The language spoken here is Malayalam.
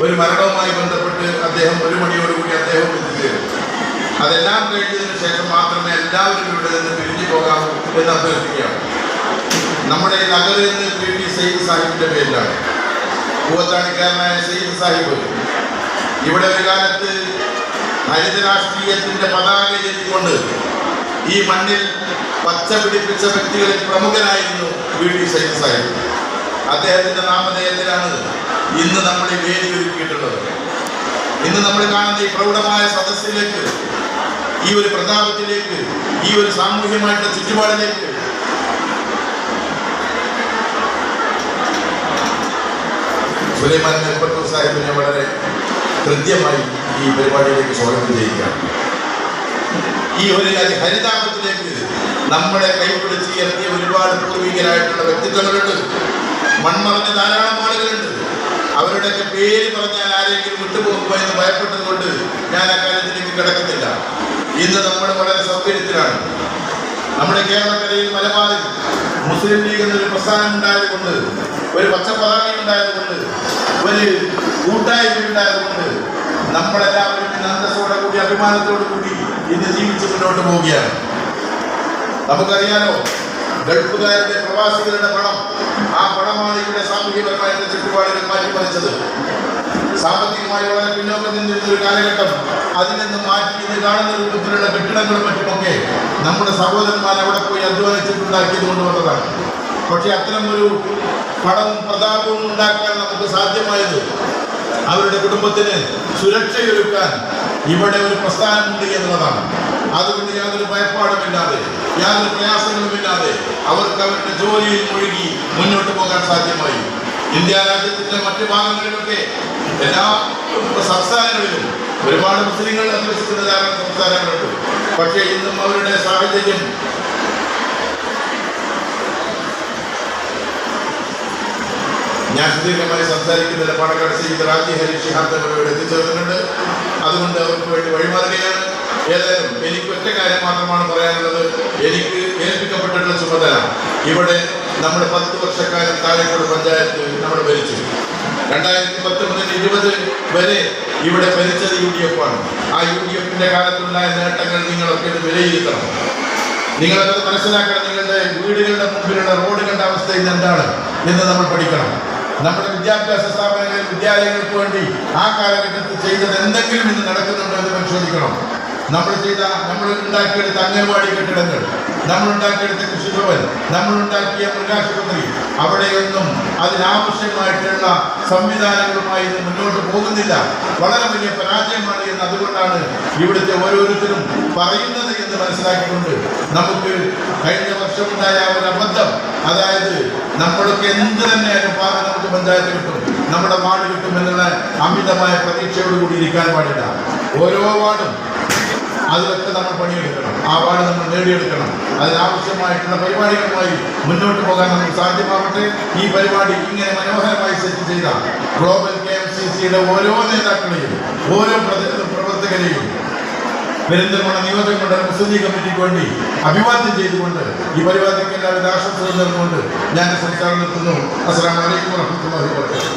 ഒരു മരണവുമായി ബന്ധപ്പെട്ട് അദ്ദേഹം ഒരു മണിയോടുകൂടി അദ്ദേഹം എത്തിച്ചേരും അതെല്ലാം കഴിഞ്ഞതിന് ശേഷം മാത്രമേ എല്ലാവരും ഇവിടെ നിന്ന് പിരിഞ്ഞു പോകാവൂ എന്ന് അഭ്യർത്ഥിക്കാം നമ്മുടെ നഗറിൽ നിന്ന് പി ടി സയ്യിദ് സാഹിബിന്റെ പേരിലാണ്. പൂവത്താണിക്കാരനായ സയ്യിദ് സാഹിബ്. ഇവിടെ ഒരു കാലത്ത് ഹരിത രാഷ്ട്രീയത്തിന്റെ പതാക എത്തിക്കൊണ്ട് ഈ മണ്ണിൽ പച്ച പിടിപ്പിച്ച വ്യക്തികളിൽ പ്രമുഖനായിരുന്നു വി ടി സയ്യിദ് സാഹിബ്. അദ്ദേഹത്തിന്റെ നാമധേയത്തിലാണ് ഇന്ന് നമ്മൾ ഈ വേദി ഒരുക്കിയിട്ടുള്ളത്. ഇന്ന് നമ്മൾ കാണുന്ന ഈ പ്രൗഢമായ സദസ്സിലേക്ക് ഈ ഒരു പ്രതാപത്തിലേക്ക് ഈ ഒരു സാമൂഹ്യമായിട്ടുള്ള ചുറ്റുപാടിലേക്ക് സുലൈമാൻ നെൽപ്പട്ടൂർ സാഹിബിനെ വളരെ കൃത്യമായി ഈ പരിപാടിയിലേക്ക് സ്വാഗതം ചെയ്യുകയാണ്. ഈ ഒരു ഹരിതാപത്തിലേക്ക് നമ്മളെ കൈപിടിച്ച് ഉയർത്തിയ ഒരുപാട് പൂർവികരായിട്ടുള്ള വ്യക്തിത്വങ്ങളുണ്ട്. മൺമറഞ്ഞ ധാരാളം ആളുകളുണ്ട്. അവരുടെയൊക്കെ പേര് പറഞ്ഞാൽ ആരെങ്കിലും വിട്ടുപോകുമോ എന്ന് ഭയപ്പെട്ടത് കൊണ്ട് ഞാൻ അക്കാര്യത്തിലേക്ക് കിടക്കുന്നില്ല ഇന്ന് നമ്മൾ വളരെ സൗകര്യത്തിലാണ്. നമ്മുടെ കേരളക്കരയിൽ മലബാറിൽ മുസ്ലിം ലീഗ് എന്നൊരു പ്രസ്ഥാനം ഉണ്ടായതുകൊണ്ട് ഒരു പച്ചപ്പതാക ഉണ്ടായതുകൊണ്ട് ഒരു കൂട്ടായ്മ ഉണ്ടായതുകൊണ്ട് നമ്മളെല്ലാവരും ഇന്ന് അന്തസ്സോടെ കൂടി അഭിമാനത്തോടു കൂടി ഇന്ന് ജീവിച്ച് മുന്നോട്ട് പോവുകയാണ്. നമുക്കറിയാലോ ഗൾഫുകാരുടെ പ്രവാസികളുടെ പണം. ആ പണമാണ് ഇവിടെ സാമൂഹികപരമായിട്ട് ചുറ്റുപാടുകൾ മാറ്റിമറിച്ചത്. സാമ്പത്തികമായി വളരെ പിന്നോക്കം നിന്നിരുന്ന ഒരു കാലഘട്ടം അതിൽ നിന്ന് മാറ്റി ഇന്ന് കാണുന്ന രൂപത്തിലുള്ള കെട്ടിടങ്ങളും മറ്റുമൊക്കെ നമ്മുടെ സഹോദരന്മാർ അവിടെ പോയി അധ്വാനിച്ചിട്ടുണ്ടാക്കിയത് കൊണ്ടുവന്നതാണ് പക്ഷെ അത്തരം ഒരു പണവും പ്രതാപവും ഉണ്ടാക്കാൻ നമുക്ക് സാധ്യമായത് അവരുടെ കുടുംബത്തിന് സുരക്ഷയൊരുക്കാൻ ഇവിടെ ഒരു പ്രസ്ഥാനമുണ്ട് എന്നുള്ളതാണ്. അതുകൊണ്ട് യാതൊരു ഭയപ്പാടുമില്ലാതെ യാതൊരു പ്രയാസങ്ങളുമില്ലാതെ അവർക്ക് അവരുടെ ജോലിയിൽ മുഴുകി മുന്നോട്ട് പോകാൻ സാധ്യമായി. ഇന്ത്യ രാജ്യത്തിന്റെ മറ്റു ഭാഗങ്ങളിലൊക്കെ എല്ലാ സംസ്ഥാനങ്ങളിലും ഒരുപാട് മുസ്ലിങ്ങൾ അധിവസിക്കുന്ന ധാരാളം സംസ്ഥാനങ്ങളുണ്ട്. പക്ഷേ ഇന്നും അവരുടെ സാഹചര്യം ഞാൻ സുദീർഘമായി സംസാരിക്കുന്നതിന് പാണക്കാട് ശ്രീ രാജി ഹരി ഷിഹാബ് എത്തിച്ചേർന്നിട്ടുണ്ട്. അതുകൊണ്ട് അവർക്ക് വേണ്ടി വഴിമാറുകയാണ്. ഏതായാലും എനിക്ക് ഒറ്റ കാര്യം മാത്രമാണ് പറയാനുള്ളത്. എനിക്ക് ഏൽപ്പിക്കപ്പെട്ടിട്ടുള്ള ചുമതല ഇവിടെ നമ്മുടെ പത്ത് വർഷക്കാലം താഴെക്കോട് പഞ്ചായത്ത് നമ്മൾ ഭരിച്ചു. രണ്ടായിരത്തി പത്ത് മുതൽ ഇരുപത് വരെ ഇവിടെ ഭരിച്ചത് യു ഡി എഫ് ആണ്. ആ യു ഡി എഫിന്റെ കാലത്തുണ്ടായ നേട്ടങ്ങൾ നിങ്ങളൊക്കെ വിലയിരുത്തണം. നിങ്ങളത് മനസ്സിലാക്കണം. നിങ്ങളുടെ വീടുകളുടെ മുമ്പിലുള്ള റോഡുകളുടെ അവസ്ഥ ഇന്ന് എന്താണ്? എന്ന് നമ്മൾ പഠിക്കണം. നമ്മുടെ വിദ്യാഭ്യാസ സ്ഥാപനങ്ങളിൽ വിദ്യാലയങ്ങൾക്ക് വേണ്ടി ആ കാലഘട്ടത്തിൽ ചെയ്തത് എന്തെങ്കിലും ഇന്ന് നമ്മൾ ചെയ്ത നമ്മൾ ഉണ്ടാക്കിയെടുത്ത അംഗൻവാടി കെട്ടിടങ്ങൾ നമ്മൾ ഉണ്ടാക്കിയെടുത്ത കൃഷിഭവൻ നമ്മൾ ഉണ്ടാക്കിയ മൃഗാശുപത്രി അവിടെയൊന്നും അതിനാവശ്യമായിട്ടുള്ള സംവിധാനങ്ങളുമായി മുന്നോട്ട് പോകുന്നില്ല. വളരെ വലിയ പരാജയമാണ് എന്ന് അതുകൊണ്ടാണ് ഇവിടുത്തെ ഓരോരുത്തരും പറയുന്നത് എന്ന് മനസ്സിലാക്കിക്കൊണ്ട് നമുക്ക് കഴിഞ്ഞ വർഷമുണ്ടായ ഒരു അബദ്ധം അതായത് നമ്മൾക്ക് എന്ത് തന്നെയായാലും പാറ നമുക്ക് പഞ്ചായത്ത് കിട്ടും നമ്മുടെ വാർഡ് കിട്ടും എന്നുള്ള അമിതമായ പ്രതീക്ഷയോടുകൂടി ഇരിക്കാൻ പാടില്ല. ഓരോ വാർഡും അതിലൊക്കെ നമ്മൾ പണിയെടുക്കണം. ആ പാട് നമ്മൾ നേടിയെടുക്കണം. അതിനാവശ്യമായിട്ടുള്ള പരിപാടികളുമായി മുന്നോട്ട് പോകാൻ നമുക്ക് സാധ്യമാവട്ടെ. ഈ പരിപാടി ഇങ്ങനെ മനോഹരമായി സെറ്റ് ചെയ്ത ഗ്ലോബൽ കെ എം സി സിയുടെ ഓരോ നേതാക്കളെയും ഓരോ പ്രവർത്തകരെയും പെരിന്തൽമണ്ണ നിയോജകമണ്ഡലം മുസ്ലിം ലീഗ് കമ്മിറ്റിക്ക് വേണ്ടി അഭിവാദ്യം ചെയ്തുകൊണ്ട് ഈ പരിപാടിക്ക് എല്ലാവരും ആശംസകൾ നേർന്നുകൊണ്ട് ഞാൻ സംസാരം നിർത്തുന്നു. അസ്സാം വലൈക്കും വാബർക്കാത്തു